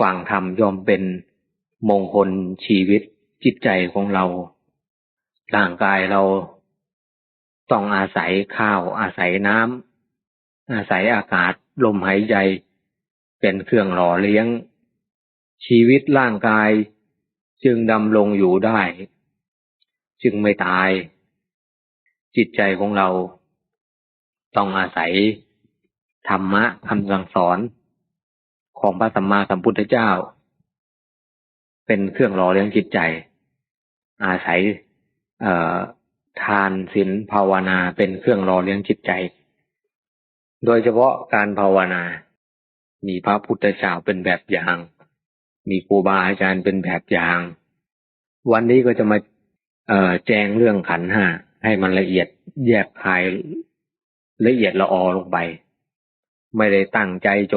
ฟังธรรมย่อมเป็นมงคลชีวิตจิตใจของเรา ร่างกายเราต้องอาศัยข้าวอาศัยน้ำอาศัยอากาศลมหายใจ เป็นเครื่องหล่อเลี้ยง ชีวิตร่างกายจึงดำรงอยู่ได้ จึงไม่ตาย จิตใจของเรา ต้องอาศัยธรรมะคำสั่งสอน ของพระสัมมาสัมพุทธเจ้า เป็นเครื่องหล่อเลี้ยงจิตใจ อาศัยทานศีลภาวนาเป็นเครื่องหล่อเลี้ยงจิตใจ โดยเฉพาะการภาวนา มีพระพุทธเจ้าเป็นแบบอย่าง มีครูบาอาจารย์เป็นแบบอย่าง วันนี้ก็จะมาแจ้งเรื่องขันห้าให้มันละเอียดแยกคายละเอียดละออลงไป ไม่ได้ตั้งใจโจ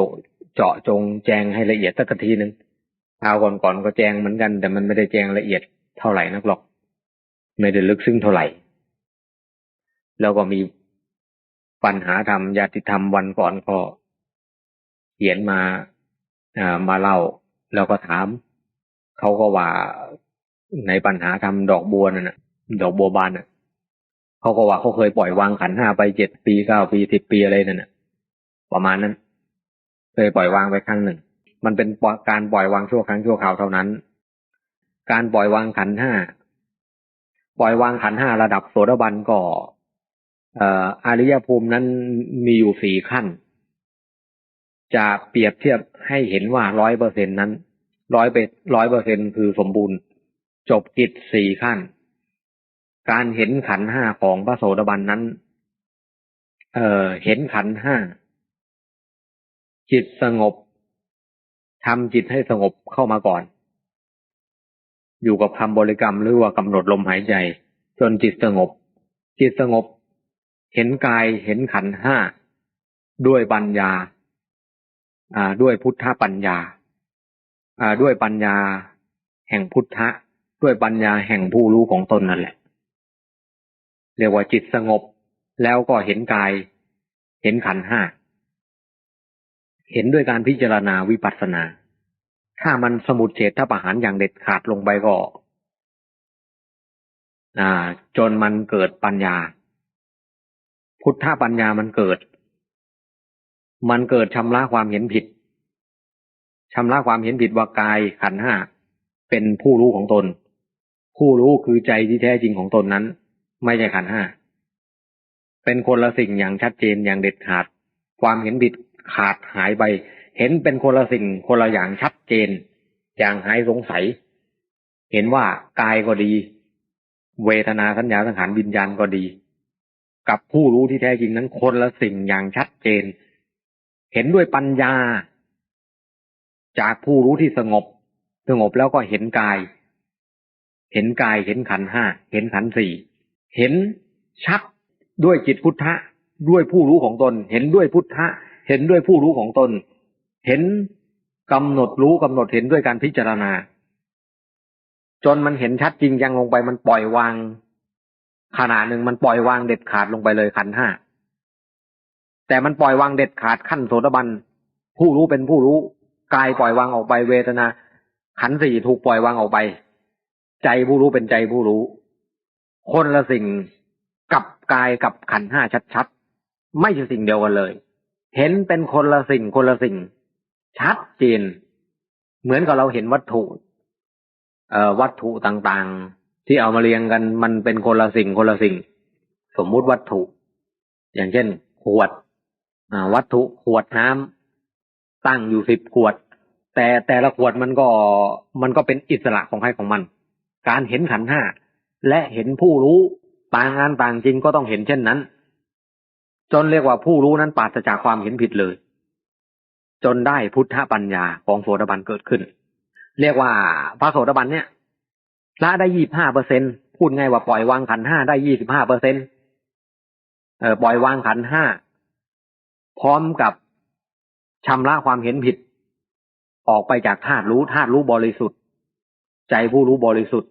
เจาะจงแจงให้ละเอียดสักทีหนึ่งคราวก่อนๆก็แจงเหมือนกัน แต่มันไม่ได้แจงละเอียดเท่าไหร่นักหรอก ไม่ได้ลึกซึ้งเท่าไหร่ แล้วก็มีปัญหาธรรมญาติธรรมวันก่อนก็เขียนมาอ่ามาเล่า แล้วก็ถาม เขาก็ว่าในปัญหาธรรมดอกบัวนั่นนะดอกบัวบานน่ะเขาก็ว่าเขาเคยปล่อยวางขันห้าไปเจ็ดปีเก้าปีสิบปีอะไรนั่นน่ะ ประมาณนั้น ยปล่อยวางไปครั้งหนึ่ง มันเป็นการปล่อยวางชั่วครั้งชั่วคราวเท่านั้น การปล่อยวางขันห้าปล่อยวางขันห้าระดับโสดาบันก็ออริยภูมินั้นมีอยู่สี่ขั้น จะเปรียบเทียบให้เห็นว่าร้อยเปอร์เซ็นนั้นร้อยเปร้อยเปอร์เซ็นคือสมบูรณ์ จบกิจสี่ขั้น การเห็นขันห้าของพระโสดาบันนั้น เอ่อเห็นขันห้า จิตสงบทำจิตให้สงบเข้ามาก่อน อยู่กับคำบริกรรมหรือว่ากำหนดลมหายใจ จนจิตสงบ จิตสงบ เห็นกายเห็นขันห้า ด้วยปัญญา อ่า ด้วยพุทธปัญญา อ่า ด้วยปัญญา แห่งพุทธะ ด้วยปัญญาแห่งผู้รู้ของตนนั่นแหละ เรียกว่าจิตสงบ แล้วก็เห็นกาย เห็นขันห้า เห็นด้วยการพิจารณาวิปัสสนา ถ้ามันสมุดเฉดถ้าประหารอย่างเด็ดขาดลงไปก็จนมันเกิดปัญญา พุทธปัญญามันเกิด มันเกิดชำระความเห็นผิดชำระความเห็นผิดว่ากายขันห้าเป็นผู้รู้ของตน ผู้รู้คือใจที่แท้จริงของตนนั้น ไม่ใช่ขันห้าเป็นคนละสิ่งอย่างชัดเจนอย่างเด็ดขาด ความเห็นผิด ขาดหายไป เห็นเป็นคนละสิ่งคนละอย่างชัดเจน อย่างหายสงสัย เห็นว่ากายก็ดี เวทนาสัญญาสังขารวิญญาณก็ดี กับผู้รู้ที่แท้จริงนั้นคนละสิ่งอย่างชัดเจน เห็นด้วยปัญญา จากผู้รู้ที่สงบ สงบแล้วก็เห็นกาย เห็นกายเห็นขันห้าเห็นขันสี่เห็นชัดด้วยจิตพุทธะด้วยผู้รู้ของตนเห็นด้วยพุทธะ เห็นด้วยผู้รู้ของตน เห็นกำหนดรู้กำหนดเห็นด้วยการพิจารณา จนมันเห็นชัดจริงยังลงไปมันปล่อยวาง ขณะหนึ่งมันปล่อยวางเด็ดขาดลงไปเลยขันห้าแต่มันปล่อยวางเด็ดขาดขั้นโสดาบันผู้รู้เป็นผู้รู้กายปล่อยวางออกไปเวทนา ขันสี่ถูกปล่อยวางออกไป ใจผู้รู้เป็นใจผู้รู้ คนละสิ่งกับกายกับขันห้าชัดๆ ไม่ใช่สิ่งเดียวกันเลย เห็นเป็นคนละสิ่งคนละสิ่ง ชัดเจน เหมือนกับเราเห็นวัตถุเอ่อวัตถุต่างๆ ที่เอามาเรียงกันมันเป็นคนละสิ่งคนละสิ่ง สมมุติวัตถุ อย่างเช่น ขวดวัตถุขวดน้ำตั้งอยู่สิบขวด แต่แต่ละขวดมันก็มันก็เป็นอิสระของใครของมัน การเห็นขันห้าและเห็นผู้รู้ต่างงานต่างจริงก็ต้องเห็นเช่นนั้น จนเรียกว่าผู้รู้นั้นปราศจากความเห็นผิดเลย จนได้พุทธปัญญาของโสดาบันเกิดขึ้น เรียกว่าพระโสดาบันเนี่ยละได้ยี่บห้าเปอร์เซ็นพูดไงว่าปล่อยวางขันห้าได้ยี่สิบห้าเปอร์เซ็นเออปล่อยวางขันห้าพร้อมกับชำระความเห็นผิด ออกไปจากธาตุรู้ธาตุรู้บริสุทธิ์ ใจผู้รู้บริสุทธิ์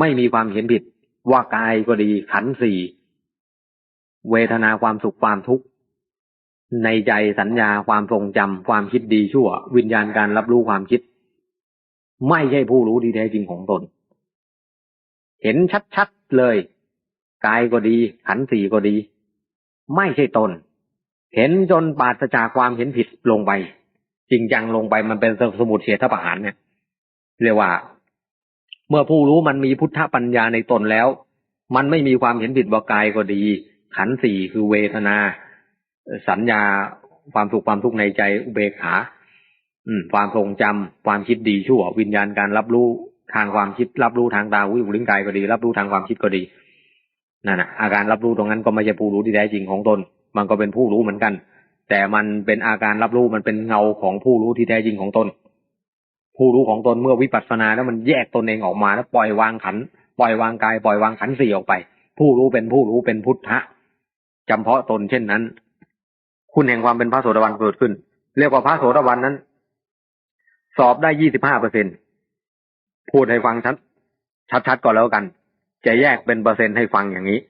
ไม่มีความเห็นผิดว่ากายก็ดีขันสี่ เวทนาความสุขความทุกข์ ในใจสัญญาความทรงจำความคิดดีชั่ว วิญญาณการรับรู้ความคิด ไม่ใช่ผู้รู้ที่แท้จริงของตน เห็นชัดๆเลยกายก็ดี ขันธ์สี่ก็ดี ไม่ใช่ตน เห็นจนปราศจากความเห็นผิดลงไป จริงจังลงไปมันเป็นสมุดเฉทประหารเนี่ยเรียกว่า เมื่อผู้รู้มันมีพุทธปัญญาในตนแล้ว มันไม่มีความเห็นผิดว่ากายก็ดี ขันสี่คือเวทนา สัญญาความสุขความทุกข์ในใจอุเบกขา อืม ความทรงจำความคิดดีชั่ว วิญญาณการรับรู้ทางความคิด รับรู้ทางตาหูจมูกลิ้นกายก็ดี รับรู้ทางความคิดก็ดีนั่นนะอาการรับรู้ตรงนั้นก็ไม่ใช่ผู้รู้ที่แท้จริงของตน มันก็เป็นผู้รู้เหมือนกัน แต่มันเป็นอาการรับรู้มันเป็นเงาของผู้รู้ที่แท้จริงของตน ผู้รู้ของตนเมื่อวิปัสสนาแล้วมันแยกตนเองออกมาแล้วปล่อยวางขัน ปล่อยวางกายปล่อยวางขันสี่ออกไป ผู้รู้เป็นผู้รู้เป็นพุทธะ จำเพาะตนเช่นนั้น คุณแห่งความเป็นพระโสดาบันเกิดขึ้น เรียกว่าพระโสดาบันนั้น สอบได้ยี่สิบห้าเปอร์เซ็นพูดให้ฟังชัดชัดๆก่อนแล้วกัน จะแยกเป็นเปอร์เซ็นต์ให้ฟังอย่างนี้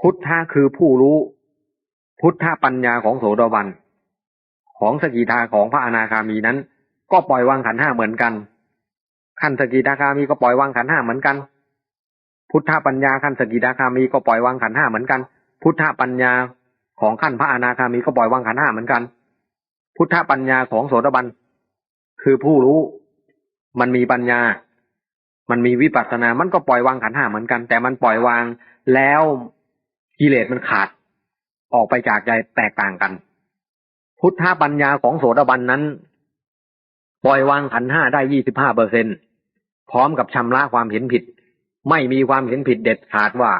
พุทธะคือผู้รู้ พุทธะปัญญาของโสดาบันของสกิทาของพระอนาคามีนั้น ก็ปล่อยวางขันห้าเหมือนกัน ขั้นสกิทาคามีก็ปล่อยวางขันห้าเหมือนกัน พุทธปัญญาขั้นสกิทาคามีก็ปล่อยวางขันห้าเหมือนกัน พุทธปัญญาของขั้นพระอนาคามีก็ปล่อยวางขันห้าเหมือนกัน พุทธปัญญาของโสดาบันคือผู้รู้ มันมีปัญญา มันมีวิปัสสนา มันก็ปล่อยวางขันห้าเหมือนกัน แต่มันปล่อยวางแล้วกิเลสมันขาด ออกไปจากใจแตกต่างกัน พุทธปัญญาของโสดาบันนั้น ปล่อยวางขันห้าได้ยี่สิบห้าเปอร์เซ็นพร้อมกับชำระความเห็นผิด ไม่มีความเห็นผิดเด็ดขาดว่า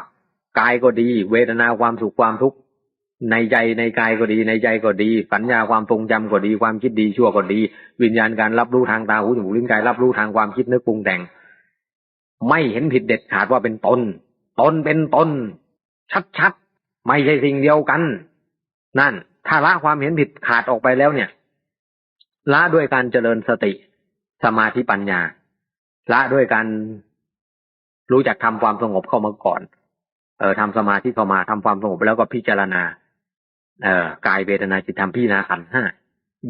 กายก็ดี เวทนาความสุขความทุกข์ในใจในกายก็ดี ในใจก็ดี สัญญาความทรงจำก็ดี ความคิดดีชั่วก็ดี วิญญาณการรับรู้ทางตาหูจมูกลิ้นกายรับรู้ทางความคิดนึกปรุงแต่ง ไม่เห็นผิดเด็ดขาดว่าเป็นตนตนเป็นตนชัดๆไม่ใช่สิ่งเดียวกัน นั่น ถ้าละความเห็นผิดขาดออกไปแล้วเนี่ย ละด้วยการเจริญสติ สมาธิปัญญา ละด้วยการรู้จักทำความสงบเข้ามาก่อน ออทำสมาธิเข้ามาทำความสงบแล้วก็พิจารณา เอ่อกายเวทนาจิตธรรมพิจารณาขันห้า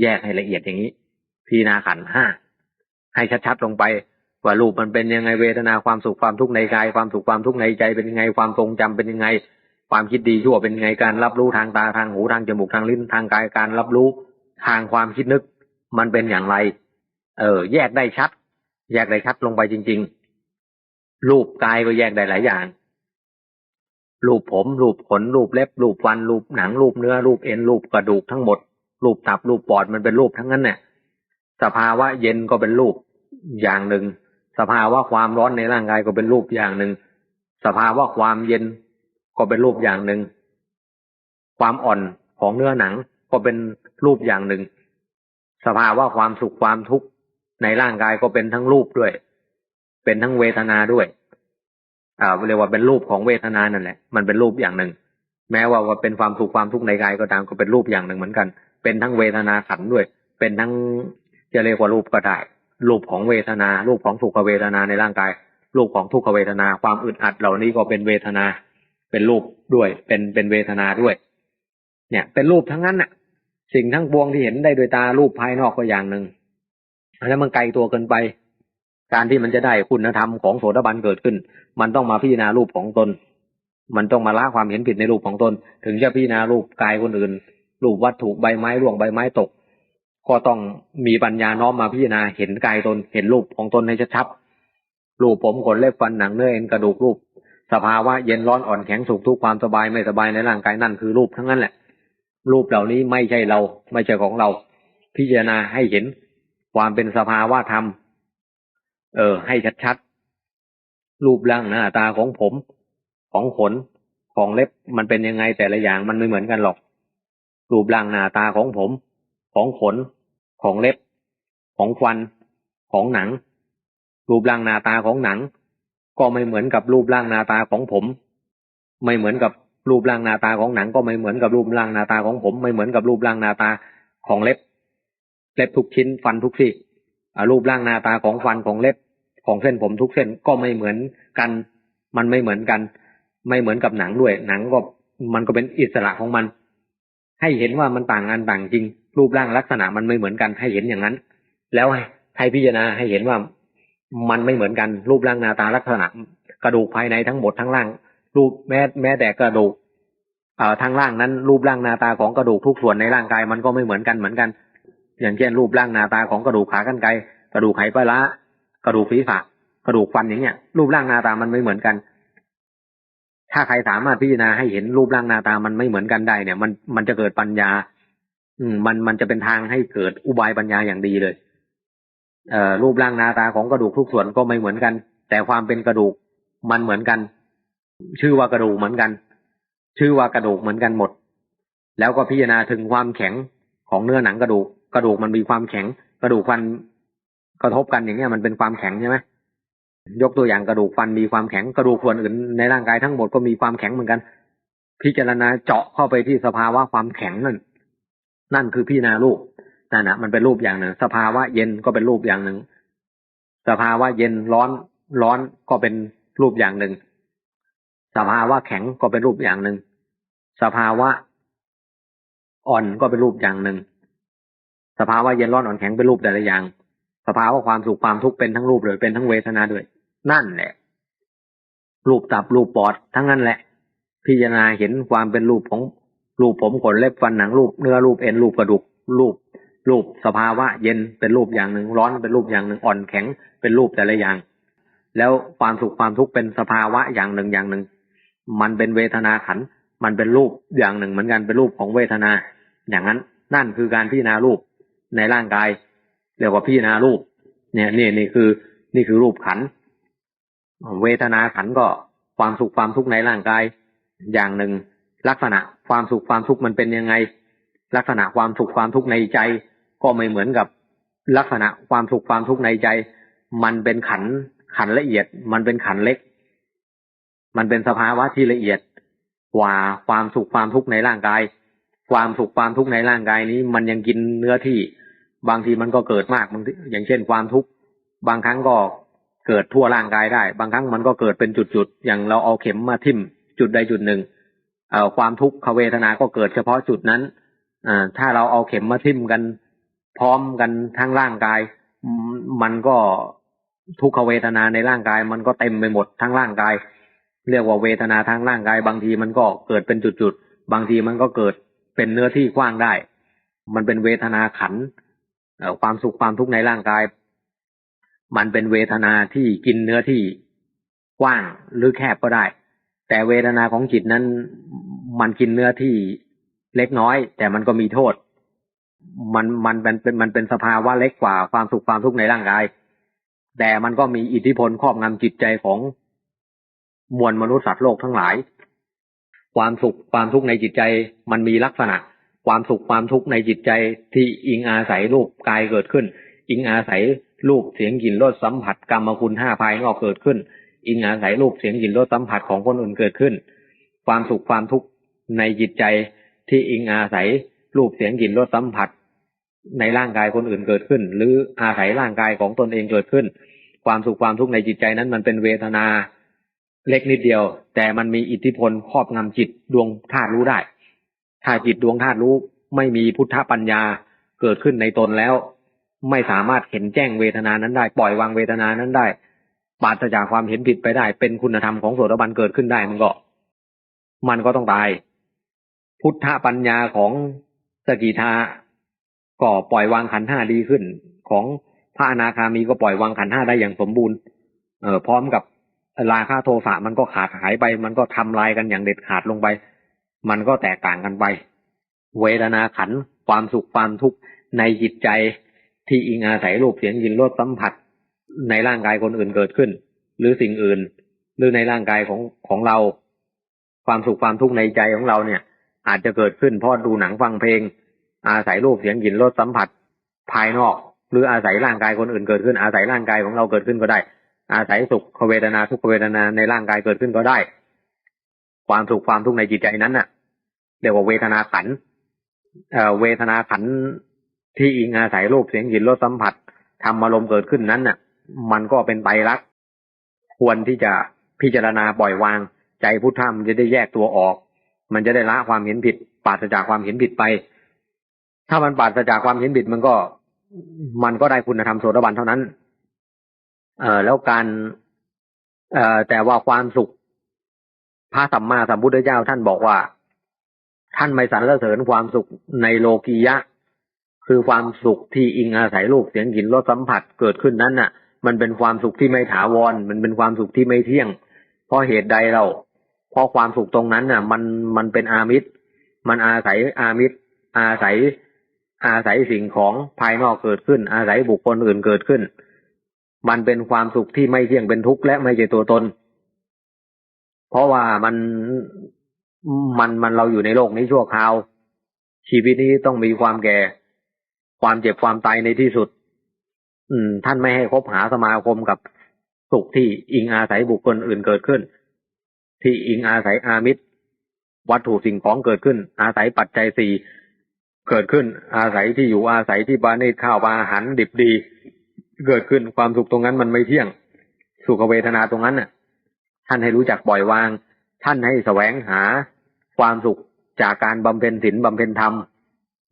แยกให้ละเอียดอย่างนี้ พิจารณาขันห้าให้ชัดๆลงไปว่ารูปมันเป็นยังไงเวทนาความสุขความทุกข์ในกายความสุขความทุกข์ในใจเป็นยังไงความทรงจำเป็นยังไง ความคิดดีชั่วเป็นยังไงการรับรู้ทางตาทางหูทางจมูกทางลิ้นทางกายการรับรู้ทางความคิดนึก มันเป็นอย่างไร เออ แยกได้ชัด แยกได้ชัดลงไปจริง ๆ รูปกายก็แยกได้หลายอย่าง รูปผมรูปขนรูปเล็บรูปฟันรูปหนังรูปเนื้อรูปเอ็นรูปกระดูกทั้งหมด รูปตับรูปปอดมันเป็นรูปทั้งนั้นเนี่ยสภาวะเย็นก็เป็นรูปอย่างหนึ่ง สภาวะความร้อนในร่างกายก็เป็นรูปอย่างหนึ่ง สภาวะความเย็นก็เป็นรูปอย่างหนึ่ง ความอ่อนของเนื้อหนังก็เป็นรูปอย่างหนึ่ง สภาวะความสุขความทุกข์ในร่างกายก็เป็นทั้งรูปด้วย เป็นทั้งเวทนาด้วย อ่าเรียกว่าเป็นรูปของเวทนานั่นแหละ มันเป็นรูปอย่างหนึ่ง แม้ว่าว่าเป็นความสุขความทุกข์ในกายก็ตามก็เป็นรูปอย่างหนึ่งเหมือนกัน เป็นทั้งเวทนาขันด้วย เป็นทั้งจะเรียกว่ารูปก็ได้ รูปของเวทนา รูปของสุขเวทนาในร่างกาย รูปของทุกขเวทนา ความอึดอัดเหล่านี้ก็เป็นเวทนา เป็นรูปด้วย เป็นเป็นเวทนาด้วย เนี่ย เป็นรูปทั้งนั้นน่ะ สิ่งทั้งปวงที่เห็นได้โดยตารูปภายนอกก็อย่างหนึ่งแล้วมันไกลตัวเกินไป การที่มันจะได้คุณธรรมของโสดาบันเกิดขึ้น มันต้องมาพิจารณารูปของตน มันต้องมาละความเห็นผิดในรูปของตน ถึงจะพิจารณารูปกายคนอื่น รูปวัตถุใบไม้ร่วงใบไม้ตก ก็ต้องมีปัญญาน้อมมาพิจารณาเห็นกายตน เห็นรูปของตนในชัดๆรูปผมขนเล็บฟันหนังเนื้อเอ็นกระดูกรูป สภาวะเย็นร้อนอ่อนแข็งสุขทุกความสบายไม่สบายในร่างกายนั่นคือรูปทั้งนั้นแหละ รูปเหล่านี้ไม่ใช่เรา ไม่ใช่ของเรา พิจารณาให้เห็นความเป็นสภาวะธรรม เออ ให้ชัดๆ รูปร่างหน้าตาของผม ของขน ของเล็บมันเป็นยังไงแต่ละอย่างมันไม่เหมือนกันหรอก รูปร่างหน้าตาของผม ของขน ของเล็บ ของฟัน ของหนัง รูปร่างหน้าตาของหนัง ก็ไม่เหมือนกับรูปร่างหน้าตาของผม ไม่เหมือนกับรูปร่างหน้าตาของหนัง ก็ไม่เหมือนกับรูปร่างหน้าตาของผม ไม่เหมือนกับรูปร่างหน้าตาของเล็บ เล็บทุกชิ้นฟันทุกซี่รูปร่างหน้าตาของฟันของเล็บ ของเส้นผมทุกเส้นก็ไม่เหมือนกัน มันไม่เหมือนกัน ไม่เหมือนกับหนังด้วย หนังก็มันก็เป็นอิสระของมัน ให้เห็นว่ามันต่างกันต่างจริง รูปร่างลักษณะมันไม่เหมือนกัน ให้เห็นอย่างนั้น แล้วให้พิจารณาให้เห็นว่ามันไม่เหมือนกัน รูปร่างหน้าตาลักษณะ กระดูกภายในทั้งหมดทั้งล่าง รูปแม้แม้แต่กระดูกเอ่อทั้งล่างนั้น รูปร่างหน้าตาของกระดูกทุกส่วนในร่างกายมันก็ไม่เหมือนกันเหมือนกัน อย่างเช่นรูปร่างหน้าตาของกระดูกขากรรไกรกระดูกไขปลาร้า กระดูกศีรษะกระดูกฟันอย่างเงี้ย รูปร่างหน้าตามันไม่เหมือนกัน ถ้าใครสามารถพิจารณาให้เห็นรูปร่างหน้าตามันไม่เหมือนกันได้เนี่ย มันมันจะเกิดปัญญา อืม มันมันจะเป็นทางให้เกิดอุบายปัญญาอย่างดีเลยเอ่อรูปร่างหน้าตาของกระดูกทุกส่วนก็ไม่เหมือนกัน แต่ความเป็นกระดูกมันเหมือนกัน ชื่อว่ากระดูกเหมือนกัน ชื่อว่ากระดูกเหมือนกันหมด แล้วก็พิจารณาถึงความแข็งของเนื้อหนังกระดูก กระดูกมันมีความแข็ง กระดูกฟัน กระทบกันอย่างเงี้ยมันเป็นความแข็งใช่ไหมยกตัวอย่างกระดูกฟันมีความแข็งกระดูกส่วนอื่นในร่างกายทั้งหมดก็มีความแข็งเหมือนกัน พิจารณาเจาะเข้าไปที่สภาวะความแข็งนั่น นั่นคือพิจารณารูปนั่นนะมันเป็นรูปอย่างหนึ่ง สภาวะเย็นก็เป็นรูปอย่างหนึ่ง สภาวะเย็นร้อนร้อนก็เป็นรูปอย่างหนึ่ง สภาวะแข็งก็เป็นรูปอย่างหนึ่ง สภาวะอ่อนก็เป็นรูปอย่างหนึ่ง สภาวะเย็นร้อนอ่อนแข็งเป็นรูปแต่ละอย่าง สภาวะความสุขความทุกข์เป็นทั้งรูปเลยเป็นทั้งเวทนาด้วย นั่นแหละ รูปตับรูปปอดทั้งนั้นแหละ พิจารณาเห็นความเป็นรูปของรูปผมขนเล็บฟันหนังรูปเนื้อรูปเอ็นรูปกระดูกรูป รูปสภาวะ เย็นเป็นรูปอย่างหนึ่งร้อนเป็นรูปอย่างหนึ่งอ่อนแข็งเป็นรูปแต่ละอย่าง แล้วความสุขความทุกข์เป็นสภาวะอย่างหนึ่งอย่างหนึ่ง มันเป็นเวทนาขัน มันเป็นรูปอย่างหนึ่งเหมือนกันเป็นรูปของเวทนา อย่างนั้นนั่นคือการพิจารณารูปในร่างกาย เรียกว่าพิจารณารูป เนี่ยนี่นี่คือ นี่คือรูปขัน เวทนาขันก็ความสุขความทุกข์ในร่างกาย อย่างหนึ่ง ลักษณะความสุขความทุกข์มันเป็นยังไง ลักษณะความสุขความทุกข์ในใจ ก็ไม่เหมือนกับลักษณะความสุขความทุกข์ในใจ มันเป็นขันขันละเอียด มันเป็นขันเล็ก มันเป็นสภาวะที่ละเอียดกว่าความสุขความทุกข์ในร่างกาย ความสุขความทุกข์ในร่างกายนี้ มันยังกินเนื้อที่ บางทีมันก็เกิดมากบางทีอย่างเช่นความทุกข์บางครั้งก็เกิดทั่วร่างกายได้ บางครั้งมันก็เกิดเป็นจุดๆอย่างเราเอาเข็มมาทิ่มจุดใดจุดหนึ่งเอ่อความทุกขเวทนาก็เกิดเฉพาะจุดนั้นอ่าถ้าเราเอาเข็มมาทิ่มกัน พร้อมกันทั้งร่างกาย มันก็ทุกขเวทนาในร่างกาย มันก็เต็มไปหมดทั้งร่างกาย เรียกว่าเวทนาทางร่างกาย บางทีมันก็เกิดเป็นจุดๆบางทีมันก็เกิดเป็นเนื้อที่กว้างได้ มันเป็นเวทนาขัน ความสุขความทุกข์ในร่างกาย มันเป็นเวทนาที่กินเนื้อที่กว้างหรือแคบก็ได้ แต่เวทนาของจิตนั้นมันกินเนื้อที่เล็กน้อย แต่มันก็มีโทษ มันมันเป็นมันเป็นสภาวะเล็กกว่าความสุขความทุกข์ในร่างกาย แต่มันก็มีอิทธิพลครอบงำจิตใจของมวลมนุษย์สัตว์โลกทั้งหลาย ความสุขความทุกข์ในจิตใจมันมีลักษณะ ความสุขความทุกข์ในจิตใจที่อิงอาศัยรูปกายเกิดขึ้น อิงอาศัยรูปเสียงกลิ่นรสสัมผัสกรรมคุณห้าภายนอกเกิดขึ้น อิงอาศัยรูปเสียงกลิ่นรสสัมผัสของคนอื่นเกิดขึ้น ความสุขความทุกข์ในจิตใจที่อิงอาศัยรูปเสียงกลิ่นรสสัมผัส ในร่างกายคนอื่นเกิดขึ้น หรืออาศัยร่างกายของตนเองเกิดขึ้น ความสุขความทุกข์ในจิตใจนั้นมันเป็นเวทนา เล็กนิดเดียว แต่มันมีอิทธิพลครอบงำจิตดวงธาตุรู้ได้ ถ้าจิตดวงธาตุรู้ไม่มีพุทธปัญญาเกิดขึ้นในตนแล้ว ไม่สามารถเห็นแจ้งเวทนานั้นได้ ปล่อยวางเวทนานั้นได้ปราศจากความเห็นผิดไปได้ เป็นคุณธรรมของโสดาบันเกิดขึ้นได้มันก็ มันก็ต้องตาย พุทธปัญญาของสกิทาก็ปล่อยวางขันธ์ห้าดีขึ้น ของพระอนาคามีก็ปล่อยวางขันธ์ห้าได้อย่างสมบูรณ์ เออพร้อมกับราคาโทสะมันก็ขาดหายไป มันก็ทำลายกันอย่างเด็ดขาดลงไป มันก็แตกต่างกันไป เวทนาขัน ความสุขความทุกข์ในจิตใจที่อิงอาศัยรูปเสียงยินรสสัมผัส ในร่างกายคนอื่นเกิดขึ้น หรือสิ่งอื่น หรือในร่างกายของของเรา ความสุขความทุกข์ในใจของเราเนี่ย อาจจะเกิดขึ้นเพราะดูหนังฟังเพลง อาศัยรูปเสียงกลิ่นรสสัมผัส ภายนอก หรืออาศัยร่างกายคนอื่นเกิดขึ้น อาศัยร่างกายของเราเกิดขึ้นก็ได้ อาศัยสุขเวทนาทุกขเวทนาในร่างกายเกิดขึ้นก็ได้ ความสุขความทุกข์ในจิตใจนั้นน่ะ เรียกว่าเวทนาขันเอ่อเวทนาขันที่อิงอาศัยรูปเสียงกลิ่นรสสัมผัสทำอารมณ์เกิดขึ้นนั้นน่ะ มันก็เป็นไตรลักษณ์ควรที่จะพิจารณาปล่อยวาง ใจพุทธธรรมจะได้แยกตัวออก มันจะได้ละความเห็นผิดปราศจากความเห็นผิดไป ถ้ามันปราศจากความเห็นผิดมันก็ มันก็ได้คุณธรรมโสดาบันเท่านั้น เอ่อแล้วการ เอ่อแต่ว่าความสุขพระสัมมาสัมพุทธเจ้าท่านบอกว่า ท่านไม่สรรเสริญความสุขในโลกียะ คือความสุขที่อิงอาศัยรูปเสียงกลิ่นรสสัมผัสเกิดขึ้นนั้นน่ะ มันเป็นความสุขที่ไม่ถาวร มันเป็นความสุขที่ไม่เที่ยง เพราะเหตุใดเรา เพราะความสุขตรงนั้นน่ะ มันมันเป็นอามิตร มันอาศัยอามิตร อาศัย อาศัยสิ่งของภายนอกเกิดขึ้น อาศัยบุคคลอื่นเกิดขึ้น มันเป็นความสุขที่ไม่เที่ยงเป็นทุกข์และไม่ใช่ตัวตน เพราะว่ามัน มันมันเราอยู่ในโลกนี้ชั่วคราว ชีวิตนี้ต้องมีความแก่ ความเจ็บความตายในที่สุด อืม ท่านไม่ให้คบหาสมาคมกับสุขที่อิงอาศัยบุคคลอื่นเกิดขึ้น ที่อิงอาศัยอามิตร วัตถุสิ่งของเกิดขึ้น อาศัยปัจจัยสี่เกิดขึ้น อาศัยที่อยู่อาศัยที่บ้านิข้าวปลาอาหารดิบดี เกิดขึ้นความสุขตรงนั้นมันไม่เที่ยง สุขเวทนาตรงนั้นน่ะ ท่านให้รู้จักปล่อยวาง ท่านให้แสวงหา ความสุขจากการบำเพ็ญศีลบำเพ็ญธรรม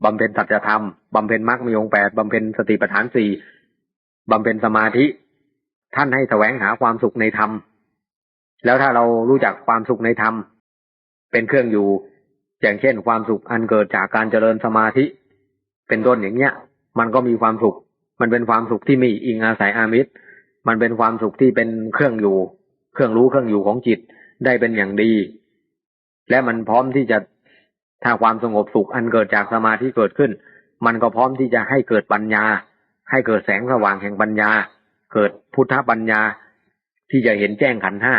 บำเพ็ญสัจธรรมบำเพ็ญมรรคมีองค์แปดบำเพ็ญสติปัฏฐานสี่บำเพ็ญสมาธิ ท่านให้แสวงหาความสุขในธรรม แล้วถ้าเรารู้จักความสุขในธรรม เป็นเครื่องอยู่ อย่างเช่น ความสุขอันเกิดจากการเจริญสมาธิ เป็นต้นอย่างเงี้ย มันก็มีความสุข มันเป็นความสุขที่มีอิงอาศัยอามิตร มันเป็นความสุขที่เป็นเครื่องอยู่ เครื่องรู้เครื่องอยู่ของจิตได้เป็นอย่างดี และมันพร้อมที่จะถ้าความสงบสุขอันเกิดจากสมาธิเกิดขึ้น มันก็พร้อมที่จะให้เกิดปัญญา ให้เกิดแสงสว่างแห่งปัญญา เกิดพุทธปัญญา ที่จะเห็นแจ้งขันห้า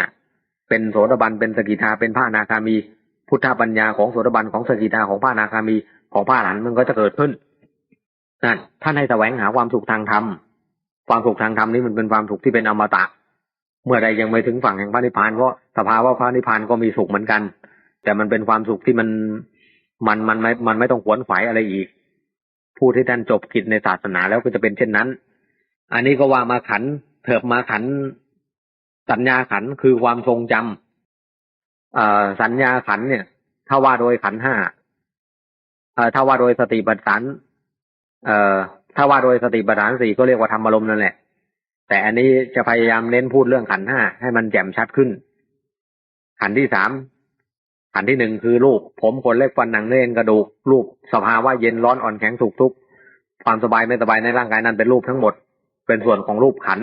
เป็นโสดาบันเป็นสกิทาเป็นพระนาคามี พุทธปัญญาของโสดาบันของสกิทาของพระนาคามีของพระอรหันมันก็จะเกิดขึ้นนั่นท่านให้แสวงหาความสุขทางธรรมความสุขทางธรรมนี้มันเป็นความสุขที่เป็นอมตะ เมื่อใดยังไม่ถึงฝั่งแห่งพระนิพพานเพราะสภาวะพระนิพพานก็มีสุขเหมือนกัน แต่มันเป็นความสุขที่มันมันมันไม่มันไม่ต้องขวนขวายอะไรอีก ผู้ที่ท่านจบกิจในศาสนาแล้วก็จะเป็นเช่นนั้น อันนี้ก็ว่ามาขันเถิบมาขัน สัญญาขันคือความทรงจำเอ่อสัญญาขันเนี่ย ถ้าว่าโดยขันห้าเอ่อถ้าว่าโดยสติปัฏฐานเอ่อถ้าว่าโดยสติปัฏฐานสี่ก็เรียกว่าธรรมอารมณ์นั่นแหละ แต่อันนี้จะพยายามเน้นพูดเรื่องขันห้าให้มันแจ่มชัดขึ้น ขันที่สาม ขันที่หนึ่งคือรูป ผมขนเล็บฟันหนังเนื้อเอ็นกระดูกรูปสภาวะเย็นร้อนอ่อนแข็งสุขทุกความสบายไม่สบายในร่างกายนั้นเป็นรูปทั้งหมด เป็นส่วนของรูปขัน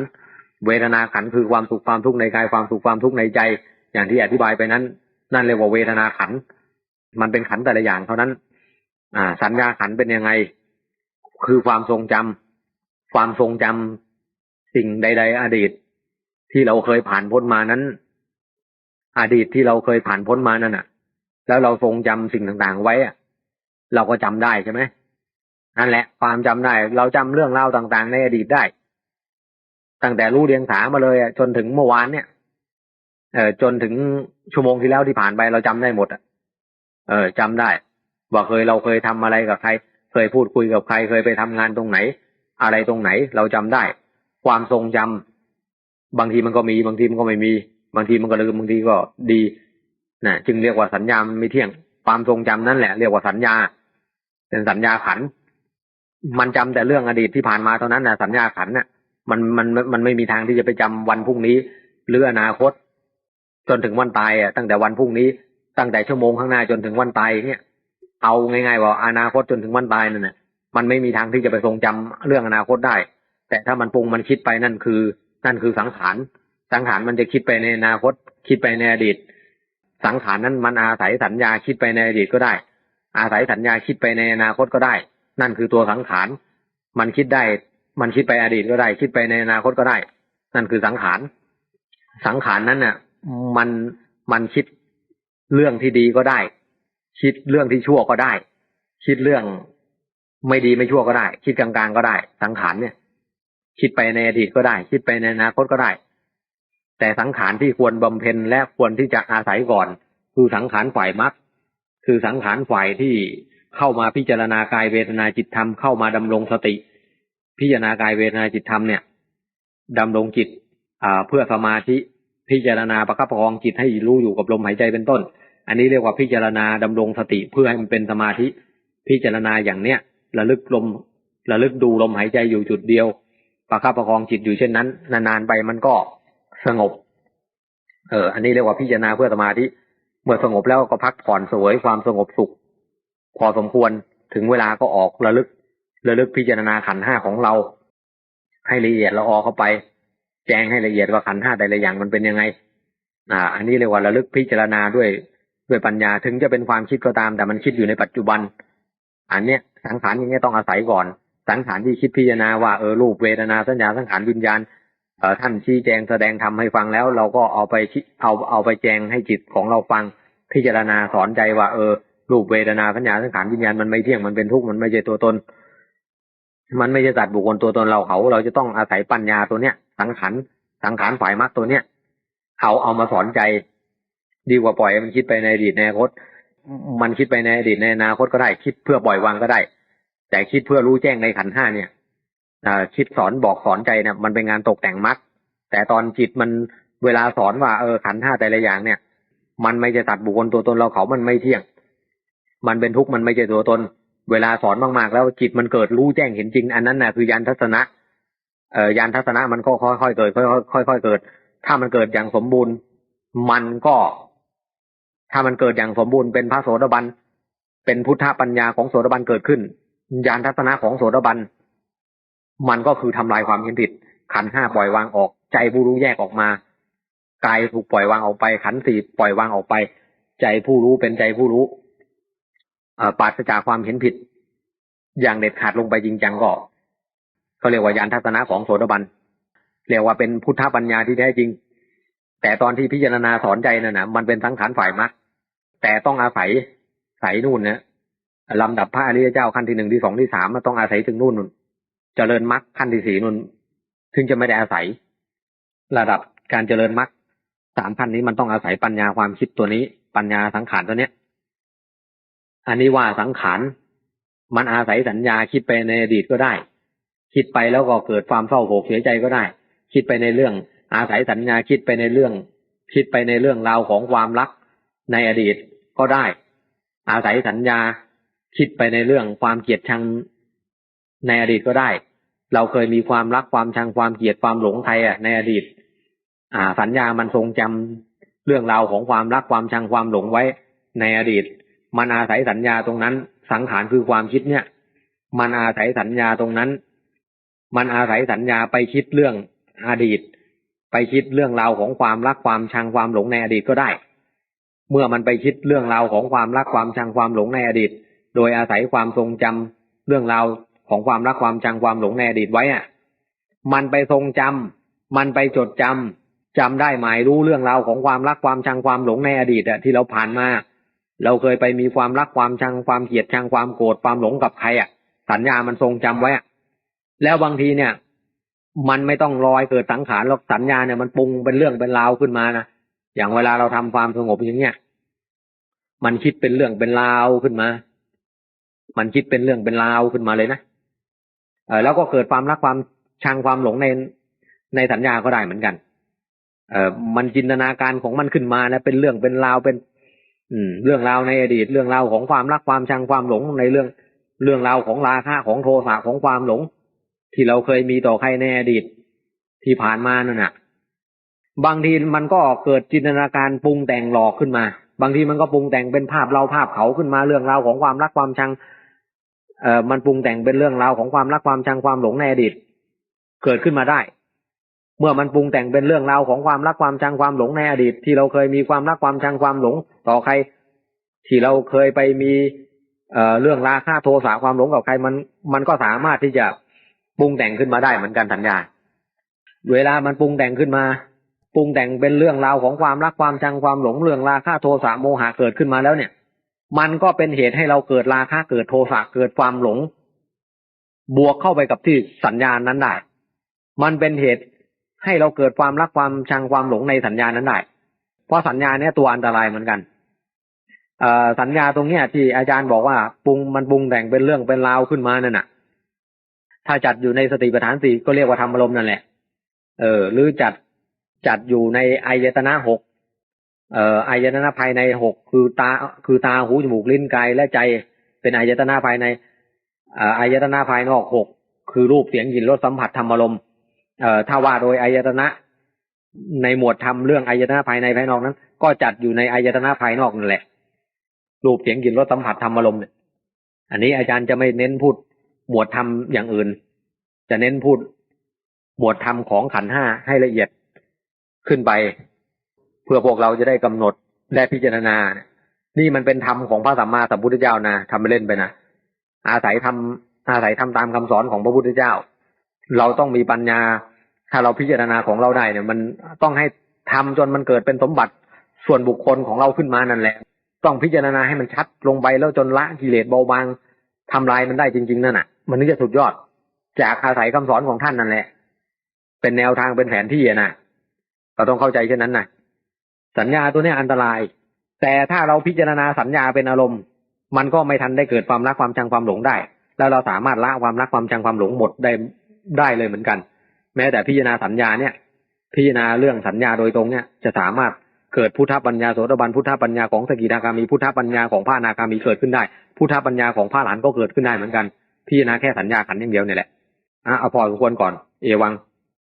เวทนาขันคือความสุขความทุกข์ในกายความสุขความทุกข์ในใจ อย่างที่อธิบายไปนั้น นั่นเรียกว่าเวทนาขัน มันเป็นขันแต่ละอย่างเท่านั้น อ่า สัญญาขันเป็นยังไง คือความทรงจำความทรงจำสิ่งใด ๆ อดีต ที่เราเคยผ่านพ้นมานั้น อดีตที่เราเคยผ่านพ้นมานั่นน่ะ แล้วเราทรงจำสิ่งต่างๆไว้อะเราก็จำได้ใช่ไหมนั่นแหละ ความจำได้ เราจำเรื่องเล่าต่างๆ ในอดีตได้ ตั้งแต่รู้เรียงสามาเลยอะจนถึงเมื่อวานเนี่ย เออจนถึงชั่วโมงที่แล้วที่ผ่านไปเราจำได้หมดอะ เออจำได้ ว่าเคยเราเคยทำอะไรกับใคร เคยพูดคุยกับใคร เคยไปทำงานตรงไหน อะไรตรงไหน เราจำได้ ความทรงจำบางทีมันก็มี บางทีมันก็ไม่มี บางทีมันก็ลืมบางทีก็ดี นะจึงเรียกว่าสัญญามันไม่เที่ยง ความทรงจำนั่นแหละ เรียกว่าสัญญา เป็นสัญญาขัน มันจำแต่เรื่องอดีตที่ผ่านมาเท่านั้นนะสัญญาขันน่ะ มันมันมันไม่มีทางที่จะไปจำวันพรุ่งนี้ หรืออนาคต จนถึงวันตายอะตั้งแต่วันพรุ่งนี้ ตั้งแต่ชั่วโมงข้างหน้าจนถึงวันตายเนี่ย เอาง่ายๆว่าอนาคตจนถึงวันตายนั่นแหละมันไม่มีทางที่จะไปทรงจำเรื่องอนาคตได้ แต่ถ้ามันปรุงมันคิดไปนั่นคือ นั่นคือสังขารสังขารมันจะคิดไปในอนาคต คิดไปในอดีต สังขารนั้นมันอาศัยสัญญาคิดไปในอดีตก็ได้ อาศัยสัญญาคิดไปในอนาคตก็ได้ นั่นคือตัวสังขาร มันคิดได้ มันคิดไปอดีตก็ได้ คิดไปในอนาคตก็ได้ นั่นคือสังขาร สังขารนั้นน่ะ มัน มันคิดเรื่องที่ดีก็ได้ คิดเรื่องที่ชั่วก็ได้ คิดเรื่องไม่ดีไม่ชั่วก็ได้ คิดกลางๆก็ได้ สังขารเนี่ย คิดไปในอดีตก็ได้ คิดไปในอนาคตก็ได้ แต่สังขารที่ควรบำเพ็ญและควรที่จะอาศัยก่อน คือสังขารฝ่ายมรรคคือสังขารฝ่ายที่เข้ามาพิจารณากายเวทนาจิตธรรมเข้ามาดำรงสติ พิจารณากายเวทนาจิตธรรมเนี่ยดำรงจิตเพื่อสมาธิพิจารณาประคับประคองจิตให้รู้อยู่กับลมหายใจเป็นต้น อันนี้เรียกว่าพิจารณาดำรงสติเพื่อให้มันเป็นสมาธิ พิจารณาอย่างเนี้ยระลึกลมระลึกดูลมหายใจอยู่จุดเดียว ประคับประคองจิตอยู่เช่นนั้น นานๆไปมันก็ สงบ เออ อันนี้เรียกว่าพิจารณาเพื่อสมาธิ เมื่อสงบแล้วก็พักผ่อนสวยความสงบสุข พอสมควรถึงเวลาก็ออกระลึก ระลึกพิจารณาขันห้าของเรา ให้ละเอียดละออเข้าไป แจ้งให้ละเอียดว่าขันห้าแต่ละอย่างมันเป็นยังไง อ่า อันนี้เรียกว่าระลึกพิจารณาด้วยด้วยปัญญาถึงจะเป็นความคิดก็ตาม แต่มันคิดอยู่ในปัจจุบัน อันเนี้ยสังขารอย่างเงี้ยต้องอาศัยก่อน สังขารที่คิดพิจารณาว่าเออรูปเวทนาสัญญาสังขารวิญญาณ ท่านชี้แจงแสดงทำให้ฟังแล้ว เราก็เอาไปเอาเอาไปแจงให้จิตของเราฟัง พิจารณาสอนใจว่า เออรูปเวทนาสัญญาสังขารวิญญาณมันไม่เที่ยงมันเป็นทุกข์มันไม่ใช่ตัวตน มันไม่ใช่สัตว์บุคคลตัวตนเราเขา เราจะต้องอาศัยปัญญาตัวเนี้ย สังขารสังขารฝ่ายมรรคตัวเนี้ยเอาเอามาสอนใจ ดีกว่าปล่อยมันคิดไปในอดีตในอนาคต มันคิดไปในอดีตในอนาคตก็ได้ คิดเพื่อปล่อยวางก็ได้ แต่คิดเพื่อรู้แจ้งในขันห้าเนี่ย คิดสอนบอกสอนใจเนี่ยมันเป็นงานตกแต่งมรรคแต่ตอนจิตมันเวลาสอนว่าเออขันธ์ห้าแต่ละอย่างเนี่ย มันไม่จะตัดบุคคลตัวตนเราเขามันไม่เที่ยง มันเป็นทุกข์มันไม่ใช่ตัวตน เวลาสอนมากๆ แล้วจิตมันเกิดรู้แจ้งเห็นจริง อันนั้นน่ะคือยานทัศนะเอ่อยานทัศนะมันก็ค่อยๆเกิดค่อยๆค่อยๆเกิด ถ้ามันเกิดอย่างสมบูรณ์ มันก็ ถ้ามันเกิดอย่างสมบูรณ์เป็นพระโสดาบันเป็นพุทธปัญญาของโสดาบันเกิดขึ้นยานทัศนะของโสดาบัน มันก็คือทำลายความเห็นผิด ขันห้าปล่อยวางออก ใจผู้รู้แยกออกมากายถูกปล่อยวางออกไป ขันสี่ปล่อยวางออกไป ใจผู้รู้เป็นใจผู้รู้อ่าปราศจากความเห็นผิด อย่างเด็ดขาดลงไปจริงจังก็เขาเรียกว่ายานทัศนะของโสดาบันเรียกว่าเป็นพุทธปัญญาที่แท้จริง แต่ตอนที่พิจารณาสอนใจนั่นนะมันเป็นสังขารฝ่ายมรรคแต่ต้องอาศัยใส่นู่นนะลำดับพระอริยเจ้าขั้นที่หนึ่งที่สองที่สามมันต้องอาศัยถึงนู่นนู่น เจริญมรรคขั้นที่สี่นู่นถึงจะไม่ได้อาศัย ระดับการเจริญมรรคสามขั้นนี้มันต้องอาศัยปัญญาความคิดตัวนี้ ปัญญาสังขารตัวเนี้ย อันนี้ว่าสังขารมันอาศัยสัญญาคิดไปในอดีตก็ได้ คิดไปแล้วก็เกิดความเศร้าโศกเสียใจก็ได้ คิดไปในเรื่อง อาศัยสัญญาคิดไปในเรื่อง คิดไปในเรื่องราวของความรักในอดีตก็ได้ อาศัยสัญญาคิดไปในเรื่องความเกลียดชัง ในอดีตก็ได้ เราเคยมีความรักความชังความเกลียดความหลงใครอะ ในอดีต อ่า สัญญามันทรงจำเรื่องราวของความรักความชังความหลงไว้ในอดีต มันอาศัยสัญญาตรงนั้น สังขารคือความคิดเนี่ย มันอาศัยสัญญาตรงนั้น มันอาศัยสัญญาไปคิดเรื่องอดีต ไปคิดเรื่องราวของความรักความชังความหลงในอดีตก็ได้ เมื่อมันไปคิดเรื่องราวของความรักความชังความหลงในอดีต โดยอาศัยความทรงจำเรื่องราว ของความรักความชังความหลงในอดีตไว้อะมันไปทรงจำมันไปจดจำจำได้หมายรู้เรื่องราวของความรักความชังความหลงในอดีตอะที่เราผ่านมา เราเคยไปมีความรักความชังความเกลียดชังความโกรธความหลงกับใครอะสัญญามันทรงจำไว้อะแล้วบางทีเนี่ย มันไม่ต้องรอยเกิดสังขารหรอกสัญญาเนี่ยมันปรุงเป็นเรื่องเป็นราวขึ้นมานะอย่างเวลาเราทำความสงบอย่างเงี้ยมันคิดเป็นเรื่องเป็นราวขึ้นมา มันคิดเป็นเรื่องเป็นราวขึ้นมาเลยนะ เออแล้วก็เกิดความรักความชังความหลงในในสัญญาก็ได้เหมือนกัน เออมันจินตนาการของมันขึ้นมานะเป็นเรื่องเป็นราวเป็น อืม เรื่องราวในอดีต เรื่องราวของความรักความชังความหลงในเรื่องเรื่องราวของราคะของโทสะของความหลง ที่เราเคยมีต่อใครในอดีตที่ผ่านมานั่นน่ะ บางทีมันก็เกิดจินตนาการปรุงแต่งหลอกขึ้นมา บางทีมันก็ปรุงแต่งเป็นภาพเราภาพเขาขึ้นมาเรื่องราวของความรักความชัง เอ่อมันปรุงแต่งเป็นเรื่องราวของความรักความชังความหลงในอดีตเกิดขึ้นมาได้ เมื่อมันปรุงแต่งเป็นเรื่องราวของความรักความชังความหลงในอดีต ที่เราเคยมีความรักความชังความหลง ต่อใคร ที่เราเคยไปมีเอ่อเรื่องราคะโทสะความหลงกับใครมัน มันก็สามารถที่จะปรุงแต่งขึ้นมาได้เหมือนกันสัญญา เวลามันปรุงแต่งขึ้นมาปรุงแต่งเป็นเรื่องราวของความรักความชังความหลงเรื่องราคะโทสะโมหะเกิดขึ้นมาแล้วเนี่ย มันก็เป็นเหตุให้เราเกิดราคะเกิดโทสะเกิดความหลง บวกเข้าไปกับที่สัญญาณนั้นได้ มันเป็นเหตุให้เราเกิดความรักความชังความหลงในสัญญานั้นได้ เพราะสัญญาเนี่ยตัวอันตรายเหมือนกันเอ่อสัญญาตรงเนี้ยที่อาจารย์บอกว่าปรุงมันปรุงแต่งเป็นเรื่องเป็นราวขึ้นมานั่นน่ะ ถ้าจัดอยู่ในสติปัฏฐานสี่ก็เรียกว่าธรรมอารมณ์นั่นแหละ เออ หรือจัดจัดอยู่ในอายตนะหก เอ่ออายตนะภายในหกคือตาคือตาหูจมูกลิ้นกายและใจเป็นอายตนะภายในอายตนะภายนอกหกคือรูปเสียงกลิ่นรสสัมผัสธรรมารมณ์เอ่อถ้าว่าโดยอายตนะ ในหมวดธรรมเรื่องอายตนะภายในภายนอกนั้น ก็จัดอยู่ในอายตนะภายนอกนั่นแหละ รูปเสียงกลิ่นรสสัมผัสธรรมารมณ์เนี่ยอันนี้อาจารย์จะไม่เน้นพูดหมวดธรรมอย่างอื่น จะเน้นพูดหมวดธรรมของขันห้าให้ละเอียดขึ้นไป พื่อพวกเราจะได้กำหนดได้พิจารณา นี่มันเป็นธรรมของพระสัมมาสัมพุทธเจ้านะทำไปเล่นไปนะอาศัยทำอาศัยทำตามคำสอนของพระพุทธเจ้า เราต้องมีปัญญา ถ้าเราพิจารณาของเราได้เนี่ย มันต้องให้ทำจนมันเกิดเป็นสมบัติส่วนบุคคลของเราขึ้นมานั่นแหละ ต้องพิจารณาให้มันชัดลงไปแล้วจนละกิเลสเบาบางทำลายมันได้จริง ๆ นั่นน่ะ มันถึงจะสุดยอด จากอาศัยคำสอนของท่านนั่นแหละ เป็นแนวทางเป็นแผนที่อะนะเราต้องเข้าใจเช่นนั้นนะ สัญญาตัวนี้อันตราย แต่ถ้าเราพิจารณาสัญญาเป็นอารมณ์ มันก็ไม่ทันได้เกิดความรักความชังความหลงได้ แล้วเราสามารถละความรักความชังความหลงหมดได้ได้เลยเหมือนกัน แม้แต่พิจารณาสัญญาเนี่ย พิจารณาเรื่องสัญญาโดยตรงเนี่ยจะสามารถเกิดพุทธปัญญาโสดาบันพุทธปัญญาของสกิทาคามีพุทธปัญญาของพระนาคามีเกิดขึ้นได้พุทธปัญญาของพระหลานก็เกิดขึ้นได้เหมือนกันพิจารณาแค่สัญญาขันอย่างเดียวเนี่ยแหละอะเอาพอสมควรก่อน เอวัง